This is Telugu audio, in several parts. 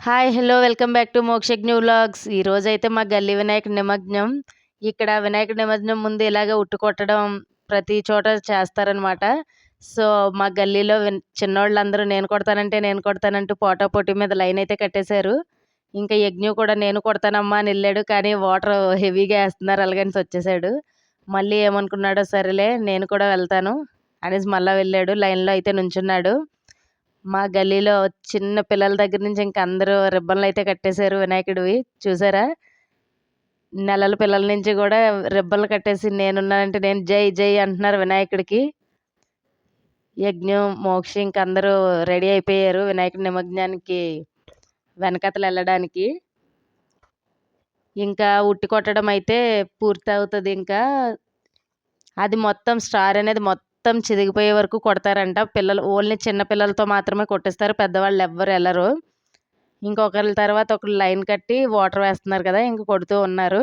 Hi! Hello! Welcome back to Mokshagna vlogs. ఈరోజైతే మా గల్లీ వినాయక నిమజ్ఞం ఇక్కడ వినాయక నిమజ్ఞం ముందు ఇలాగ ఉట్టుకొట్టడం ప్రతి చోట చేస్తారనమాట. సో, మా గల్లీలో విన్ చిన్నోళ్ళందరూ నేను కొడతానంటే నేను కొడతానంటూ పోటా పోటీ మీద లైన్ అయితే కట్టేశారు. ఇంకా యజ్ఞ కూడా నేను కొడతానమ్మా అని వెళ్ళాడు కానీ వాటర్ హెవీగా వేస్తున్నారు అలాగనేసి వచ్చేసాడు. మళ్ళీ ఏమనుకున్నాడో సరేలే నేను కూడా వెళ్తాను అనేసి మళ్ళీ వెళ్ళాడు. లైన్‌లో అయితే నుంచున్నాడు. మా గల్లీలో చిన్న పిల్లల దగ్గర నుంచి ఇంక అందరూ రిబ్బన్లు అయితే కట్టేశారు వినాయకుడివి. చూసారా? నెలల పిల్లల నుంచి కూడా రిబ్బన్‌లు కట్టేసి నేనున్నానంటే నేను జై జై అంటున్నారు వినాయకుడికి. యజ్ఞం, మోక్ష ఇంక అందరూ రెడీ అయిపోయారు వినాయకుడి నిమజ్ఞానికి వెనకతలు వెళ్ళడానికి ఇంకా ఉట్టి కొట్టడం అయితే పూర్తి అవుతుంది ఇంకా. అది మొత్తం స్టార్ అనేది మొత్తం మొత్తం చిదిగిపోయే వరకు కొడతారంట. పిల్లలు ఓన్లీ చిన్న పిల్లలతో మాత్రమే కొట్టిస్తారు. పెద్దవాళ్ళు ఎవ్వరు వెళ్ళరు ఇంకొకరి తర్వాత ఒకరు లైన్ కట్టి వాటర్ వేస్తున్నారు కదా! ఇంక కొడుతూ ఉన్నారు.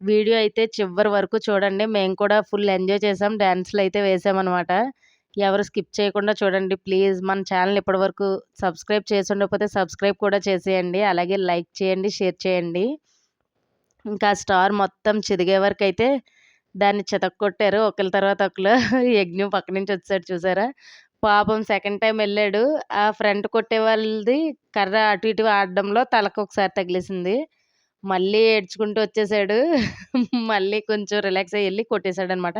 వీడియో అయితే చివరి వరకు చూడండి. మేము కూడా ఫుల్ ఎంజాయ్ చేసాం. డ్యాన్స్లు అయితే వేసామనమాట. ఎవరు స్కిప్ చేయకుండా చూడండి ప్లీజ్. మన ఛానెల్ ఇప్పటివరకు సబ్స్క్రైబ్ చేసి ఉండకపోతే సబ్స్క్రైబ్ కూడా చేసేయండి. అలాగే లైక్ చేయండి, షేర్ చేయండి. ఇంకా స్టార్ మొత్తం చిదిగే అయితే దాన్ని చితక్కొట్టారు. ఒకరి తర్వాత ఒకరు యజ్ఞం పక్క నుంచి వచ్చాడు చూసారా? పాపం సెకండ్ టైం వెళ్ళాడు ఆ ఫ్రంట్ కొట్టే వాళ్ళది కర్ర అటు ఇటు ఆడడంలో తలకు ఒకసారి తగిలేసింది. మళ్ళీ ఏడ్చుకుంటూ వచ్చేసాడు. మళ్ళీ కొంచెం రిలాక్స్ అయ్యి వెళ్ళి కొట్టేసాడనమాట.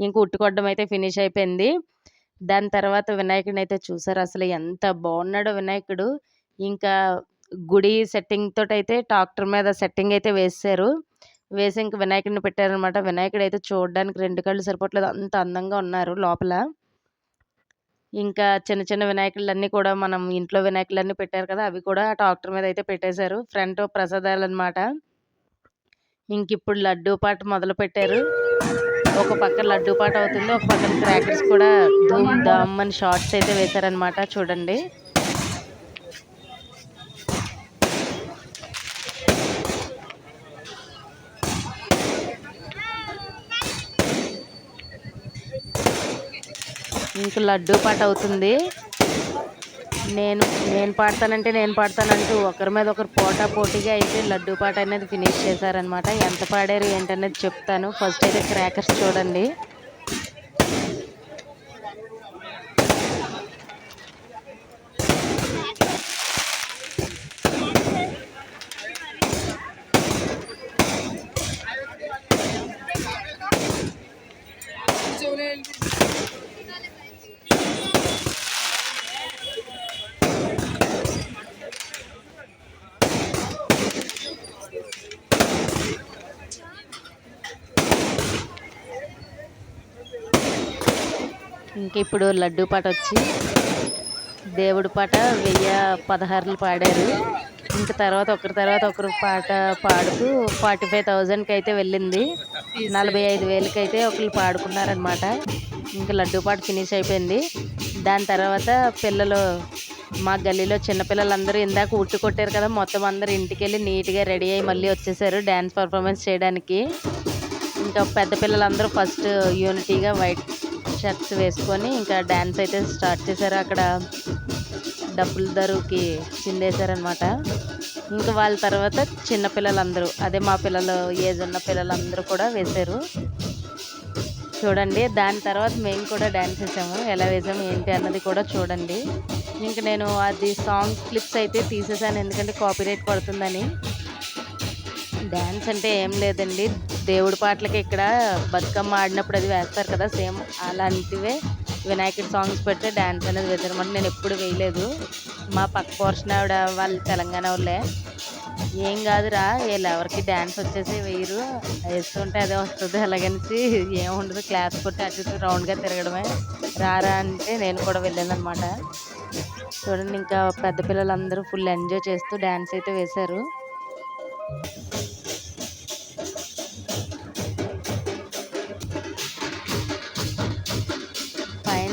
ఇంక ఉట్టుకోవడం అయితే ఫినిష్ అయిపోయింది. దాని తర్వాత వినాయకుడ్ని అయితే చూసారు అసలు ఎంత బాగున్నాడో వినాయకుడు. ఇంకా గుడి సెట్టింగ్ తోటైతే ట్రాక్టర్ మీద సెట్టింగ్ అయితే వేసారు వేసి ఇంక వినాయకుడిని పెట్టారనమాట. వినాయకుడైతే చూడడానికి రెండు కళ్ళు సరిపోవట్లేదు. అంత అందంగా ఉన్నారు లోపల. ఇంకా చిన్న చిన్న వినాయకులన్నీ కూడా మనం ఇంట్లో వినాయకులన్నీ పెట్టారు కదా! అవి కూడా ట్రాక్టర్ మీద అయితే పెట్టేశారు. ఫ్రంట్ ప్రసాదాలు అనమాట ఇంకిప్పుడు లడ్డూ పాట మొదలు పెట్టారు ఒక పక్క లడ్డూ పాట అవుతుంది. ఒక పక్కన క్రాకర్స్ కూడా ధూమ్ ధామ్ అని షార్ట్స్ అయితే వేశారనమాట చూడండి. ఇంక లడ్డూ పాట అవుతుంది. నేను నేను పాడతానంటే నేను పాడతానంటూ ఒకరి మీద ఒకరు పోటా పోటీగా అయితే లడ్డూ పాట అనేది ఫినిష్ చేశారనమాట. ఎంత పాడారు ఏంటనేది చెప్తాను. ఫస్ట్ అయితే క్రాకర్స్ చూడండి. ఇంకా ఇప్పుడు లడ్డూ పాట వచ్చి దేవుడి పాట 1016లు పాడారు. ఇంక తర్వాత ఒకరి తర్వాత ఒకరు పాట పాడుతూ 45,000కి అయితే వెళ్ళింది. 45,000కి అయితే ఒకరు పాడుకున్నారనమాట. ఇంక లడ్డూ పాట ఫినిష్ అయిపోయింది. దాని తర్వాత పిల్లలు మా గల్లీలో చిన్నపిల్లలందరూ ఇందాక ఉట్టు కొట్టారు కదా! మొత్తం అందరూ ఇంటికెళ్ళి నీట్‌గా రెడీ అయ్యి మళ్ళీ వచ్చేసారు డ్యాన్స్ పర్ఫార్మెన్స్ చేయడానికి. ఇంకా పెద్ద పిల్లలందరూ ఫస్ట్ యూనిటీగా వైట్ షర్ట్స్ వేసుకొని ఇంకా డ్యాన్స్ అయితే స్టార్ట్ చేశారు. అక్కడ డబ్బుల ధరకి చిందేశారనమాట. ఇంకా వాళ్ళ తర్వాత చిన్న పిల్లలందరూ అదే మా పిల్లలు ఏజ్ ఉన్న పిల్లలందరూ కూడా వేశారు. చూడండి. దాని తర్వాత మేము కూడా డ్యాన్స్ వేసాము ఎలా వేసాము ఏంటి అన్నది కూడా చూడండి. ఇంకా నేను అది సాంగ్ క్లిప్స్ అయితే తీసేసాను. ఎందుకంటే కాపీరైట్ పడుతుందని. డ్యాన్స్ అంటే ఏం లేదండి. దేవుడి పాటలకి ఇక్కడ బతుకమ్మ ఆడినప్పుడు అది వేస్తారు కదా! సేమ్ అలాంటివే వినాయకుడి సాంగ్స్ పెడితే డ్యాన్స్ అనేది వేశారనమాట. నేను ఎప్పుడు వేయలేదు. మా పక్క పోర్షన్ ఆవిడ వాళ్ళు తెలంగాణ వాళ్ళే. "ఏం కాదురా వీళ్ళ ఎవరికి డ్యాన్స్ వచ్చేసి వేయరు వేస్తుంటే అదే వస్తుంది అలాగనేసి ఏముండదు క్లాస్ కొట్టి అటు ఇటు రౌండ్‌గా తిరగడమే. రారా అంటే నేను కూడా వెళ్ళాననమాట. చూడండి ఇంకా పెద్ద పిల్లలందరూ ఫుల్ ఎంజాయ్ చేస్తూ డ్యాన్స్ అయితే వేశారు.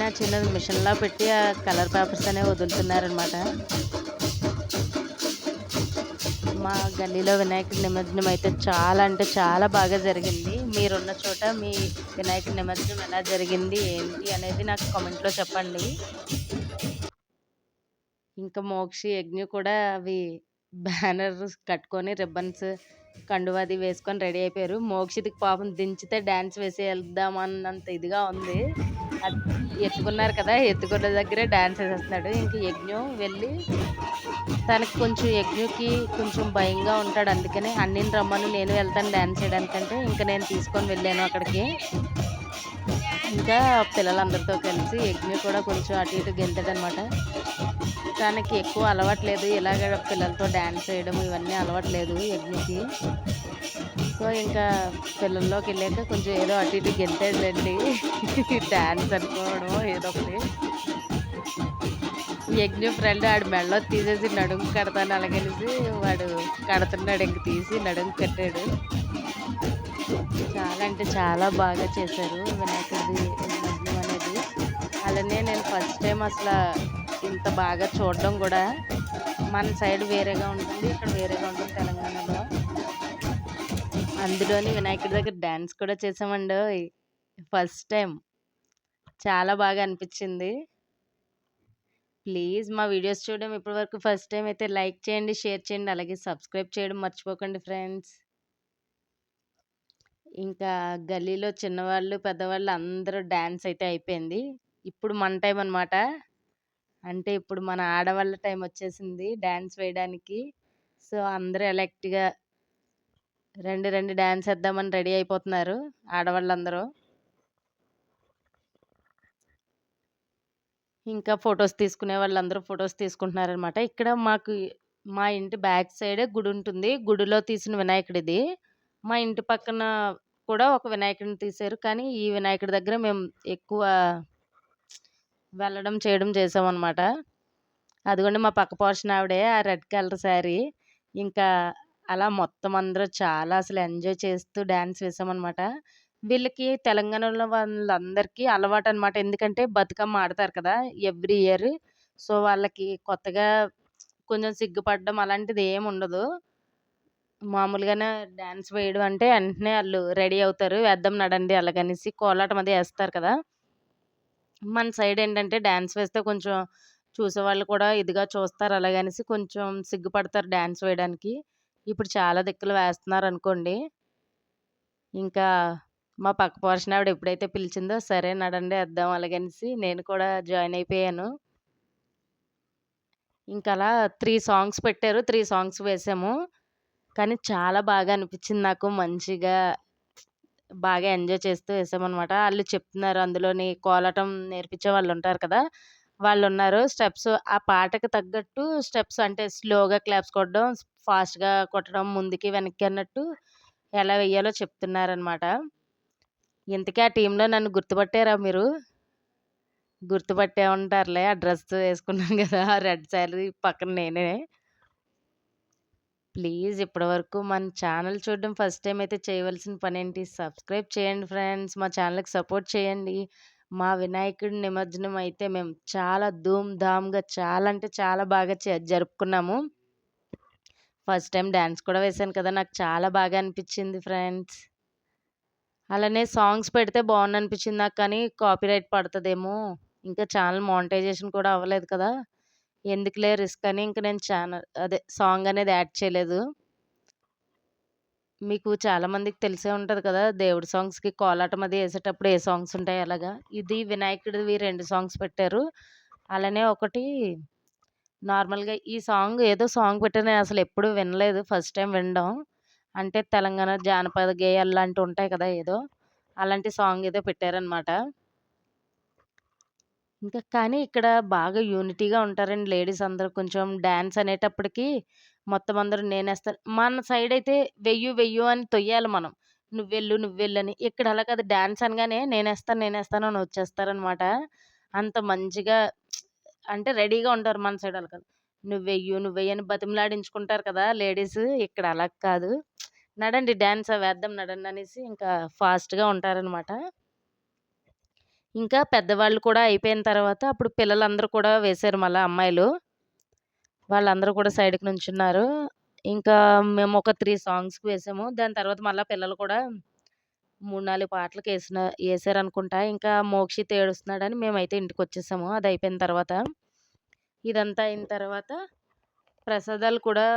చిన్నది మిషన్లో పెట్టి ఆ కలర్ పేపర్స్ అనేవి వదులుతున్నారనమాట. మా గల్లీలో వినాయకుడి నిమజ్జనం అయితే చాలా అంటే చాలా బాగా జరిగింది. మీరున్న చోట మీ వినాయకుడి నిమజ్జనం ఎలా జరిగింది? ఏంటి? అనేది నాకు కామెంట్‌లో చెప్పండి. ఇంకా మోక్షి, యజ్ఞ కూడా అవి బ్యానర్స్ కట్టుకొని రిబ్బన్స్ కండువా అది వేసుకొని రెడీ అయిపోయారు. మోక్షితికి పాపం దించితే డ్యాన్స్ వేసి వెళ్దాం అన్నంత ఇదిగా ఉంది. అది ఎత్తుకున్నారు కదా ఎత్తుకున్న దగ్గరే డ్యాన్స్ వేసేస్తున్నాడు. ఇంక యజ్ఞం వెళ్ళి తనకి కొంచెం యజ్ఞకి కొంచెం భయంగా ఉంటాడు. అందుకని అన్నిని రమ్మను నేను వెళ్తాను డ్యాన్స్ చేయడానికంటే ఇంకా నేను తీసుకొని వెళ్ళాను అక్కడికి. ఇంకా పిల్లలందరితో కలిసి యజ్ఞ కూడా కొంచెం అటు ఇటు గెంతాడనమాట తనకి ఎక్కువ అలవాట్లేదు. ఇలాగ పిల్లలతో డ్యాన్స్ వేయడం ఇవన్నీ అలవాట్లేదు యజ్ఞకి. సో ఇంకా పిల్లల్లోకి వెళ్ళాక కొంచెం ఏదో అటు ఇటు గెంతాడులేండి డ్యాన్స్ అనుకోవడం ఏదో ఒకటి. యజ్ఞ ఫ్రెండ్ ఆడు మెడలో తీసేసి నడుము కడతాను అలాగనేసి వాడు కడుతున్నాడు ఇంక తీసి నడుము కట్టాడు. చాలా అంటే చాలా బాగా చేశారు వినాయకుడిది యజ్ఞం అనేది. అలానే నేను ఫస్ట్ టైం అసలు ఇంత బాగా చూడడం కూడా మన సైడ్ వేరేగా ఉంటుంది ఇక్కడ వేరేగా ఉంటుంది తెలంగాణలో. అందులోని వినాయకుడి దగ్గర డ్యాన్స్ కూడా చేసామండి. First time. చాలా బాగా అనిపించింది. ప్లీజ్ మా వీడియోస్ చూడడం ఇప్పటివరకు ఫస్ట్ టైం అయితే లైక్ చేయండి షేర్ చేయండి అలాగే సబ్స్క్రైబ్ చేయడం మర్చిపోకండి ఫ్రెండ్స్. ఇంకా గల్లీలో చిన్నవాళ్ళు పెద్దవాళ్ళు అందరూ డ్యాన్స్ అయితే అయిపోయింది. ఇప్పుడు మన టైం అనమాట అంటే ఇప్పుడు మన ఆడవాళ్ళ టైం వచ్చేసింది డ్యాన్స్ వేయడానికి. సో అందరూ ఎలక్ట్గా రెండు రెండు డ్యాన్స్ వేద్దామని రెడీ అయిపోతున్నారు ఆడవాళ్ళందరూ. ఇంకా ఫొటోస్ తీసుకునే వాళ్ళందరూ ఫొటోస్ తీసుకుంటున్నారనమాట ఇక్కడ మాకు మా ఇంటి బ్యాక్ సైడే గుడి ఉంటుంది. గుడిలో తీసిన వినాయకుడిది. మా ఇంటి పక్కన కూడా ఒక వినాయకుడిని తీశారు. కానీ ఈ వినాయకుడి దగ్గర మేము ఎక్కువ వెళ్ళడం చేయడం చేసామన్నమాట. అదిగోండి మా పక్క పోర్షన్ ఆవిడే ఆ రెడ్ కలర్ శారీ. ఇంకా అలా మొత్తం అందరూ చాలా అసలు ఎంజాయ్ చేస్తూ డ్యాన్స్ వేసామన్నమాట. వీళ్ళకి తెలంగాణలో వాళ్ళందరికీ అలవాటు అనమాట ఎందుకంటే బతుకమ్మ ఆడతారు కదా ఎవ్రీ ఇయర్. సో వాళ్ళకి కొత్తగా కొంచెం సిగ్గుపడడం అలాంటిది ఏం ఉండదు. మామూలుగానే డ్యాన్స్ వేయడం అంటే వెంటనే వాళ్ళు రెడీ అవుతారు. వేద్దాం నడండి అలాగనేసి కోలాటం అది వేస్తారు కదా. మన సైడ్ ఏంటంటే డ్యాన్స్ వేస్తే కొంచెం చూసేవాళ్ళు కూడా ఇదిగా చూస్తారు అలాగనేసి కొంచెం సిగ్గుపడతారు డ్యాన్స్ వేయడానికి. ఇప్పుడు చాలా దిక్కులు వేస్తున్నారు అనుకోండి ఇంకా మా పక్క పోర్షన్ ఆవిడ ఎప్పుడైతే పిలిచిందో సరే నడండి వేద్దాం అలాగనేసి నేను కూడా జాయిన్ అయిపోయాను. ఇంకా అలా త్రీ సాంగ్స్ పెట్టారు. త్రీ సాంగ్స్ వేసాము. కానీ చాలా బాగా అనిపించింది నాకు మంచిగా. బాగా ఎంజాయ్ చేస్తూ వేసామన్నమాట. వాళ్ళు చెప్తున్నారు అందులోని కోలాటం నేర్పించే వాళ్ళు ఉంటారు కదా! వాళ్ళు ఉన్నారు స్టెప్స్. ఆ పాటకు తగ్గట్టు స్టెప్స్ అంటే స్లోగా క్లాప్స్ కొట్టడం ఫాస్ట్గా కొట్టడం ముందుకి వెనక్కి అన్నట్టు ఎలా వెయ్యాలో చెప్తున్నారనమాట ఇంతకీ ఆ టీంలో నన్ను గుర్తుపట్టారా మీరు? గుర్తుపట్టే ఉంటారులే ఆ డ్రెస్ వేసుకున్నాను కదా! ఆ రెడ్ శారీ పక్కన నేనే. ప్లీజ్ ఇప్పటివరకు మన ఛానల్ చూడడం ఫస్ట్ టైం అయితే చేయవలసిన పని ఏంటి సబ్స్క్రైబ్ చేయండి ఫ్రెండ్స్. మా ఛానల్కి సపోర్ట్ చేయండి. మా వినాయకుడి నిమజ్జనం అయితే మేము చాలా ధూమ్ ధామ్గా చాలా అంటే చాలా బాగా జరుపుకున్నాము. ఫస్ట్ టైం డ్యాన్స్ కూడా వేశాను కదా! నాకు చాలా బాగా అనిపించింది ఫ్రెండ్స్. అలానే సాంగ్స్ పెడితే బాగుంది అనిపించింది నాకు కానీ కాపీరైట్ పడుతుందేమో. ఇంకా ఛానల్ మానిటైజేషన్ కూడా అవ్వలేదు కదా! ఎందుకులే రిస్క్ అని ఇంక నేను ఛానల్ అదే సాంగ్ అనేది యాడ్ చేయలేదు. మీకు చాలామందికి తెలిసే ఉంటుంది కదా దేవుడి సాంగ్స్కి కోలాటం అది వేసేటప్పుడు ఏ సాంగ్స్ ఉంటాయి అలాగా? ఇది వినాయకుడివి రెండు సాంగ్స్ పెట్టారు. అలానే ఒకటి నార్మల్గా ఈ సాంగ్ ఏదో సాంగ్ పెట్టారు నేను అసలు ఎప్పుడు వినలేదు. ఫస్ట్ టైం వినడం. అంటే తెలంగాణ జానపద గేయాలు లాంటివి ఉంటాయి కదా ఏదో. అలాంటి సాంగ్ ఏదో పెట్టారనమాట ఇంకా కానీ ఇక్కడ బాగా యూనిటీగా ఉంటారండి లేడీస్ అందరూ. కొంచెం డ్యాన్స్ అనేటప్పటికి మొత్తం అందరూ నేనేస్తాను. మన సైడ్ అయితే వెయ్యు వెయ్యు అని తొయ్యాలి మనం. నువ్వెళ్ళు నువ్వెళ్ళు ఇక్కడ అలా కాదు. డ్యాన్స్ అనగానే నేనేస్తాను నేనేస్తాను అని వచ్చేస్తారనమాట. అంత మంచిగా అంటే రెడీగా ఉంటారు మన సైడ్ అలా కాదు. నువ్వెయ్యు నువ్వెయ్యి అని బతిమలాడించుకుంటారు కదా లేడీస్. ఇక్కడ అలా కాదు. నడండి డ్యాన్స్ వేద్దాం నడండి అనేసి ఇంకా ఫాస్ట్గా ఉంటారనమాట. ఇంకా పెద్దవాళ్ళు కూడా అయిపోయిన తర్వాత అప్పుడు పిల్లలందరూ కూడా వేశారు మళ్ళీ అమ్మాయిలు. వాళ్ళందరూ కూడా సైడ్కి నుంచున్నారు. ఇంకా మేము ఒక త్రీ సాంగ్స్కి వేసాము. దాని తర్వాత మళ్ళీ పిల్లలు కూడా మూడు నాలుగు పాటలకు వేసిన వేసారు అనుకుంటా ఇంకా మోక్షిత్ ఏడుస్తున్నాడని మేమైతే ఇంటికి వచ్చేసాము. అది అయిపోయిన తర్వాత. ఇదంతా అయిన తర్వాత ప్రసాదాలు కూడా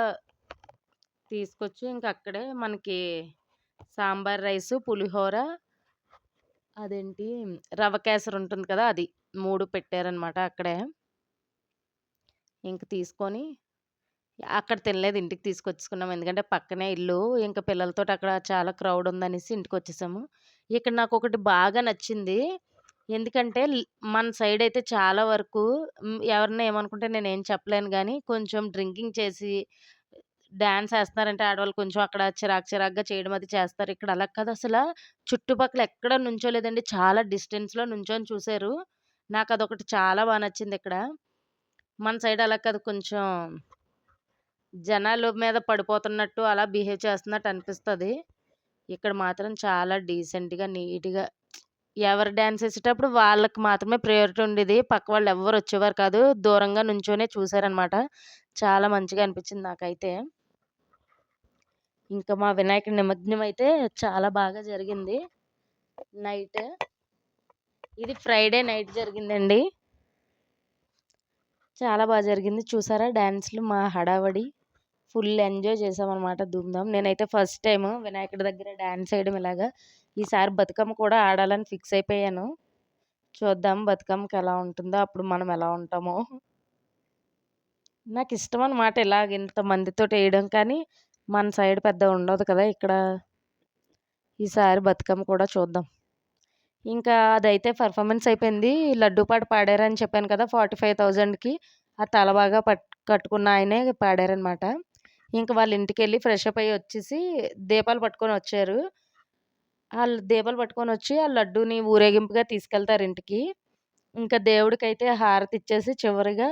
తీసుకొచ్చి ఇంకా అక్కడే మనకి సాంబార్ రైసు, పులిహోర అదేంటి రవ కేసరి ఉంటుంది కదా! అది మూడు పెట్టారనమాట అక్కడే. ఇంక తీసుకొని అక్కడ తినలేదు. ఇంటికి తీసుకొచ్చుకున్నాం ఎందుకంటే పక్కనే ఇల్లు. ఇంకా పిల్లలతోటి అక్కడ చాలా క్రౌడ్ ఉందనేసి ఇంటికొచ్చేసాము. ఇక్కడ నాకు ఒకటి బాగా నచ్చింది. ఎందుకంటే మన సైడ్ అయితే చాలా వరకు హ్మ్, ఏమనుకుంటే నేను ఏం చెప్పలేను కానీ కొంచెం డ్రింకింగ్ చేసి డాన్స్ వేస్తున్నారంటే ఆడవాళ్ళు కొంచెం అక్కడ చిరాకు చిరాకుగా చేయడం అది చేస్తారు. ఇక్కడ అలా కాదు అసలు చుట్టుపక్కల ఎక్కడ నుంచోలేదండి. చాలా డిస్టెన్స్‌లో నుంచొని నాకు అదొకటి చాలా బాగా నచ్చింది ఇక్కడ మన సైడ్ అలా కాదు కొంచెం జనాలు మీద పడిపోతున్నట్టు అలా బిహేవ్ చేస్తున్నట్టు అనిపిస్తుంది ఇక్కడ మాత్రం చాలా డీసెంట్‌గా, నీట్‌గా ఎవరు డ్యాన్స్ వేసేటప్పుడు వాళ్ళకి మాత్రమే ప్రయారిటీ ఉండేది. పక్క వాళ్ళు ఎవ్వరు వచ్చేవారు కాదు. దూరంగా నుంచోనే చూసారనమాట. చాలా మంచిగా అనిపించింది నాకైతే. ఇంకా మా వినాయకుడి నిమగ్నం అయితే చాలా బాగా జరిగింది. నైట్. ఇది ఫ్రైడే నైట్ జరిగిందండి. చాలా బాగా జరిగింది. చూసారా డ్యాన్స్లు మా హడావిడి. ఫుల్ ఎంజాయ్ చేసామన్నమాట ధూమ్‌ధామ్. నేనైతే ఫస్ట్ టైము వినాయకుడి దగ్గర డ్యాన్స్ వేయడం ఇలాగా. ఈసారి బతుకమ్మ కూడా ఆడాలని ఫిక్స్ అయిపోయాను. చూద్దాం బతుకమ్మకి ఎలా ఉంటుందో, అప్పుడు మనం ఎలా ఉంటామో. నాకు ఇష్టం అనమాట ఇలాగ ఇంతమందితో వేయడం కానీ మన సైడ్ పెద్దగా ఉండదు కదా! ఇక్కడ. ఈసారి బతుకమ్మ కూడా చూద్దాం. ఇంకా అదైతే పర్ఫార్మెన్స్ అయిపోయింది. లడ్డూ పాట పాడారని చెప్పాను కదా! 45,000కి ఆ తల బాగా పట్ కట్టుకున్న ఆయనే పాడారనమాట. ఇంక వాళ్ళ ఇంటికి వెళ్ళి ఫ్రెష్ అప్ అయ్యి వచ్చేసి దీపాలు పట్టుకొని వచ్చారు వాళ్ళు దీపాలు పట్టుకొని వచ్చి ఆ లడ్డూని ఊరేగింపుగా తీసుకెళ్తారు ఇంటికి. ఇంకా దేవుడికైతే హారతి ఇచ్చేసి చివరిగా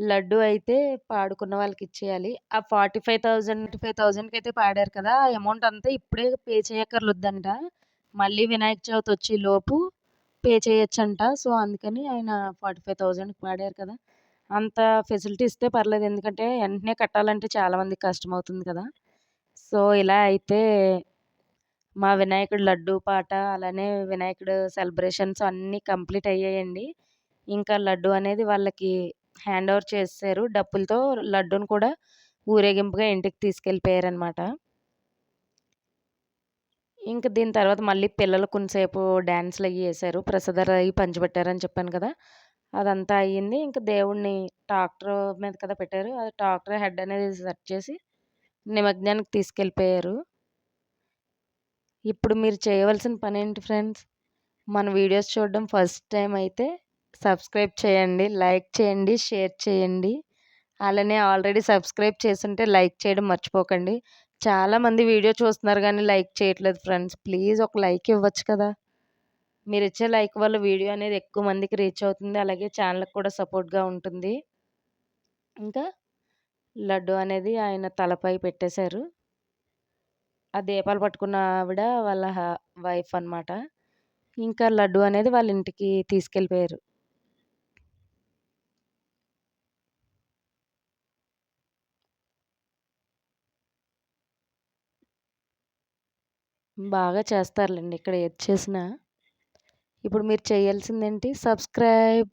లడ్డూ అయితే పాడుకున్న వాళ్ళకి ఇచ్చేయాలి ఆ 45,000 45,000కైతే పాడారు కదా! ఆ అమౌంట్ అంతా ఇప్పుడే పే చేయక్కర్లొద్దంట. మళ్ళీ వినాయక చవితి వచ్చే లోపు పే చేయొచ్చంట. సో, అందుకని ఆయన 45,000కి పాడారు కదా! అంత ఫెసిలిటీ ఇస్తే పర్లేదు. ఎందుకంటే వెంటనే కట్టాలంటే చాలామంది కష్టం అవుతుంది కదా! సో, ఇలా అయితే మా వినాయకుడు లడ్డు పాట, అలానే వినాయకుడు సెలబ్రేషన్స్ అన్నీ కంప్లీట్ అయ్యాయండి. ఇంకా లడ్డు అనేది వాళ్ళకి హ్యాండ్ ఓవర్ చేశారు డప్పులతో లడ్డూని కూడా ఊరేగింపుగా ఇంటికి తీసుకెళ్ళిపోయారనమాట. ఇంక దీని తర్వాత మళ్ళీ పిల్లలు కొంతసేపు డ్యాన్స్లు అవి వేశారు ప్రసాదాలు అవి పంచిపెట్టారని చెప్పాను కదా! అదంతా అయ్యింది. ఇంక దేవుడిని ట్రాక్టర్ మీద కదా పెట్టారు. అది ట్రాక్టర్ హెడ్ అనేది సెట్ చేసి నిమగ్నానికి తీసుకెళ్ళిపోయారు. ఇప్పుడు మీరు చేయవలసిన పని ఏంటి ఫ్రెండ్స్? మన వీడియోస్ చూడడం ఫస్ట్ టైం అయితే సబ్స్క్రైబ్ చేయండి. లైక్ చేయండి. షేర్ చేయండి. అలానే ఆల్రెడీ సబ్స్క్రైబ్ చేసుంటే లైక్ చేయడం మర్చిపోకండి. చాలామంది వీడియో చూస్తున్నారు కానీ లైక్ చేయట్లేదు ఫ్రెండ్స్. ప్లీజ్ ఒక లైక్ ఇవ్వచ్చు కదా! మీరు ఇచ్చే లైక్ వల్ల వీడియో అనేది ఎక్కువ మందికి రీచ్ అవుతుంది. అలాగే ఛానల్‌కి కూడా సపోర్ట్‌గా ఉంటుంది. ఇంకా లడ్డు అనేది ఆయన తలపై పెట్టేశారు. ఆ దీపాలు పట్టుకున్న ఆవిడ వాళ్ళ హ వైఫ్ అనమాట. ఇంకా లడ్డు అనేది వాళ్ళ ఇంటికి తీసుకెళ్ళిపోయారు. బాగా చేస్తారులెండి ఇక్కడ ఏది చేసినా. ఇప్పుడు మీరు చేయాల్సిందేంటి? సబ్స్క్రైబ్.